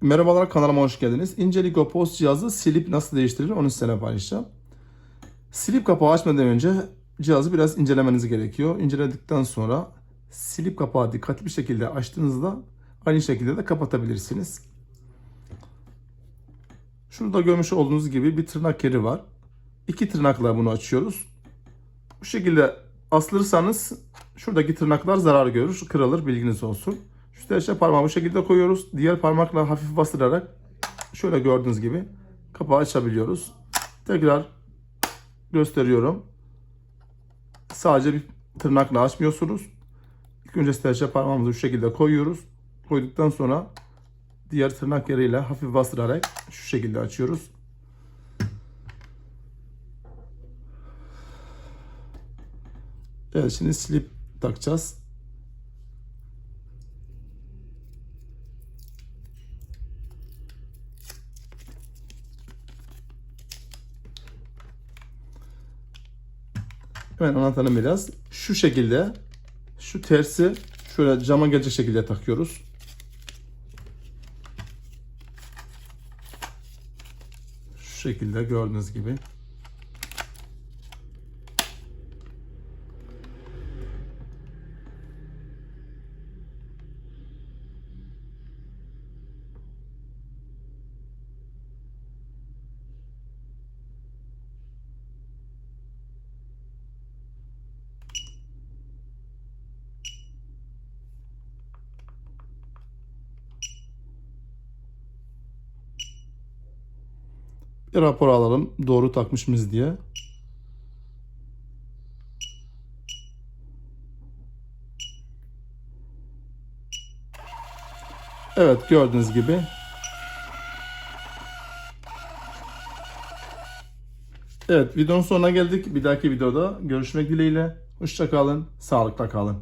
Merhabalar kanalıma hoş geldiniz. Inceligo Post cihazı silip nasıl değiştirilir onu sizinle paylaşacağım. Silip kapağı açmadan önce cihazı biraz incelemeniz gerekiyor. İnceledikten sonra silip kapağı dikkatli bir şekilde açtığınızda aynı şekilde de kapatabilirsiniz. Şurada görmüş olduğunuz gibi bir tırnak yeri var. İki tırnakla bunu açıyoruz. Bu şekilde asılırsanız şuradaki tırnaklar zarar görür, kırılır bilginiz olsun. Şu serçe parmağı bu şekilde koyuyoruz. Diğer parmakla hafif bastırarak şöyle gördüğünüz gibi kapağı açabiliyoruz. Tekrar gösteriyorum. Sadece bir tırnakla açmıyorsunuz. İlk önce serçe parmağımızı şu şekilde koyuyoruz. Koyduktan sonra diğer tırnak yeriyle hafif bastırarak şu şekilde açıyoruz. Evet şimdi slip takacağız. Hemen anlatalım biraz. Şu şekilde şu tersi şöyle cama gelecek şekilde takıyoruz. Şu şekilde gördüğünüz gibi. Bir rapor alalım doğru takmış mıyız diye. Evet gördüğünüz gibi. Evet videonun sonuna geldik. Bir dahaki videoda görüşmek dileğiyle. Hoşça kalın, sağlıkla kalın.